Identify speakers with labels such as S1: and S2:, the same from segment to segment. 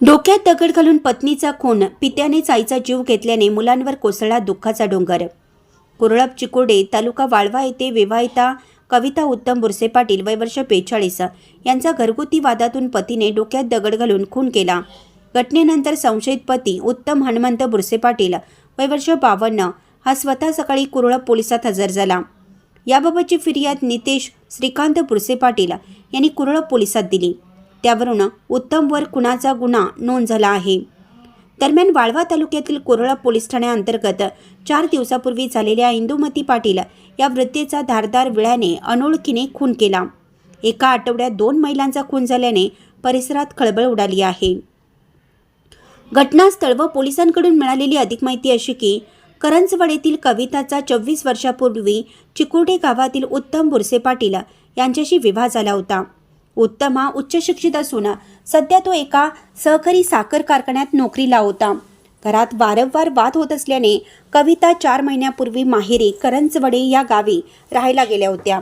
S1: डोक्यात दगड घालून पत्नीचा खून पित्यानेच आईचा जीव घेतल्याने मुलांवर कोसळला दुःखाचा डोंगर. कुरळप चिकोडे तालुका वाळवा येथे विवाहिता कविता उत्तम बुरसे पाटील वय वर्ष बेचाळीस यांचा घरगुती वादातून पतीने डोक्यात दगड घालून खून केला. घटनेनंतर संशयित पती उत्तम हनुमंत बुरसे पाटील वय वर्ष बावन्न हा स्वतः सकाळी कुरळप पोलिसात हजर झाला. याबाबतची फिर्याद नितेश श्रीकांत बुरसे पाटील यांनी कुरळप पोलिसात दिली. त्यावरून उत्तमवर खुनाचा गुन्हा नोंद झाला आहे? दरम्यान वाळवा तालुक्यातील कोरळा पोलीस ठाण्याअंतर्गत चार दिवसापूर्वी झालेल्या इंदुमती पाटील या वृत्तीचा धारदार विळ्याने अनोळखीने खून केला. एका आठवड्यात दोन महिलांचा खून झाल्याने परिसरात खळबळ उडाली आहे. घटनास्थळ व पोलिसांकडून मिळालेली अधिक माहिती अशी की करंजवाडीतील कविताचा चोवीस वर्षापूर्वी चिकुर्डे गावातील उत्तम बुरसे पाटील यांच्याशी विवाह झाला होता. उत्तम हा उच्च शिक्षित असून सध्या तो एका सहकारी साखर कारखान्यात नोकरीला होता. घरात वारंवार वाद होत असल्याने कविता चार महिन्यापूर्वी माहेरी करंजवडे या गावी राहायला गेल्या होत्या.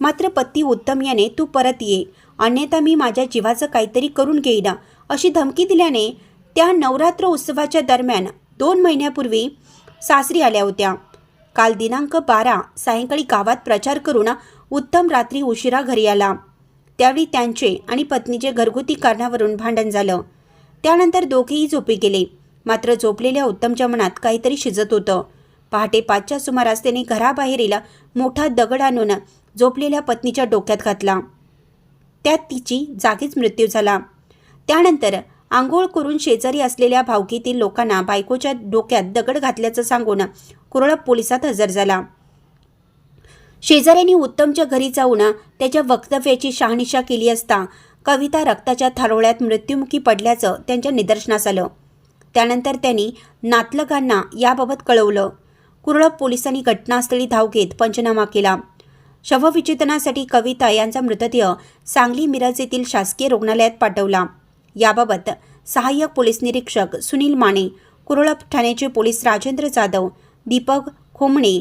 S1: मात्र पती उत्तम याने तू परत ये. अन्यथा मी माझ्या जीवाचं काहीतरी करून घेईन. अशी धमकी दिल्याने त्या नवरात्र उत्सवाच्या दरम्यान दोन महिन्यापूर्वी सासरी आल्या होत्या. काल दिनांक बारा सायंकाळी गावात प्रचार करून उत्तम रात्री उशिरा घरी आला. त्यावेळी त्यांचे आणि पत्नीचे घरगुती कारणावरून भांडण झालं. त्यानंतर दोघेही झोपी गेले. मात्र झोपलेल्या उत्तमच्या मनात काहीतरी शिजत होतं. पहाटे पाचच्या सुमारास त्याने घराबाहेरील मोठा दगड आणून झोपलेल्या पत्नीच्या डोक्यात घातला. त्यात तिची जागीच मृत्यू झाला. त्यानंतर आंघोळ करून शेजारी असलेल्या भावकीतील लोकांना बायकोच्या डोक्यात दगड घातल्याचं सांगून कुरळप पोलिसात हजर झाला. शेजाऱ्यांनी उत्तमच्या घरी जाऊन त्याच्या वक्तव्याची शहानिशा केली असता कविता रक्ताच्या थारोळ्यात मृत्युमुखी पडल्याचं त्यांच्या निदर्शनास आलं. त्यानंतर त्यांनी नातलगांना याबाबत कळवलं. कुरळप पोलिसांनी घटनास्थळी धाव घेत पंचनामा केला. शवविचेतनासाठी कविता यांचा मृतदेह सांगली मिरज येथील शासकीय रुग्णालयात पाठवला. याबाबत सहाय्यक पोलीस निरीक्षक सुनील माने कुरळप ठाण्याचे पोलीस राजेंद्र जाधव दीपक खोमणे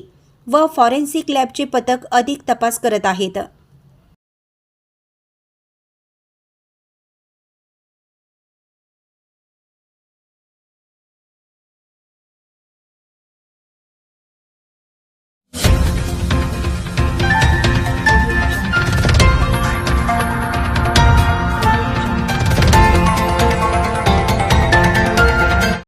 S1: व फॉरेन्सिक लॅबचे पथक अधिक तपास करत आहेत.